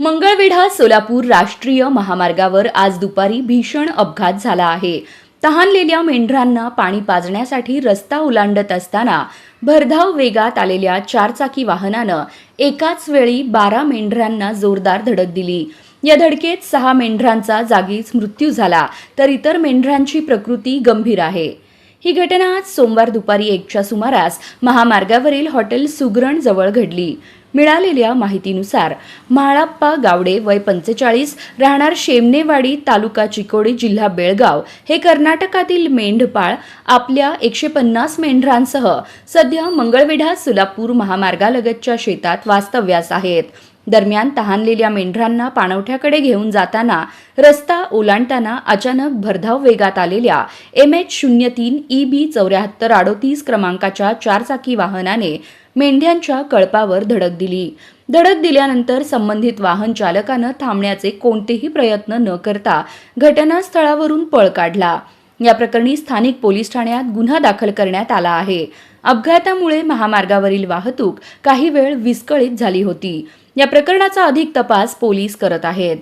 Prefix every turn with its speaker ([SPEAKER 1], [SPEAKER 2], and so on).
[SPEAKER 1] मंगळवेढा सोलापूर राष्ट्रीय महामार्गावर आज दुपारी भीषण अपघात झाला आहे. तहानलेल्या मेंढरांना पाणी पाजण्यासाठी रस्ता ओलांडत असताना भरधाव वेगात आलेल्या चारचाकी वाहनानं एकाच वेळी बारा मेंढरांना जोरदार धडक दिली. या धडकेत सहा मेंढरांचा जागीच मृत्यू झाला तर इतर मेंढरांची प्रकृती गंभीर आहे. ही घटना आज सोमवार दुपारी एकच्या सुमारास महामार्गावरील हॉटेल सुगरण जवळ घडली. मिळालेल्या माहितीनुसार म्हाळाप्पा गावडे वय पंचेचाळीस राहणार शेमनेवाडी तालुका चिकोडी जिल्हा बेळगाव हे कर्नाटकातील मेंढपाळ आपल्या एकशे पन्नास मेंढरांसह सध्या मंगळवेढा सोलापूर महामार्गालगतच्या शेतात वास्तव्यास आहेत. दरम्यान तहानलेल्या मेंढरांना पाणवठ्याकडे घेऊन जाताना रस्ता ओलांडताना अचानक भरधाव वेगात आलेल्या एम एच शून्य तीन ई बी चौऱ्याहत्तर अडोतीस क्रमांकाच्या चारचाकी वाहनाने मेंढ्यांच्या कळपावर धडक दिली. धडक दिल्यानंतर संबंधित वाहन चालकानं थांबण्याचे कोणतेही प्रयत्न न करता घटनास्थळावरून पळ काढला. या प्रकरणी स्थानिक पोलीस ठाण्यात गुन्हा दाखल करण्यात आला आहे. अपघातामुळे महामार्गावरील वाहतूक काही वेळ विस्कळीत झाली होती. या प्रकरणाचा अधिक तपास पोलीस करत आहेत.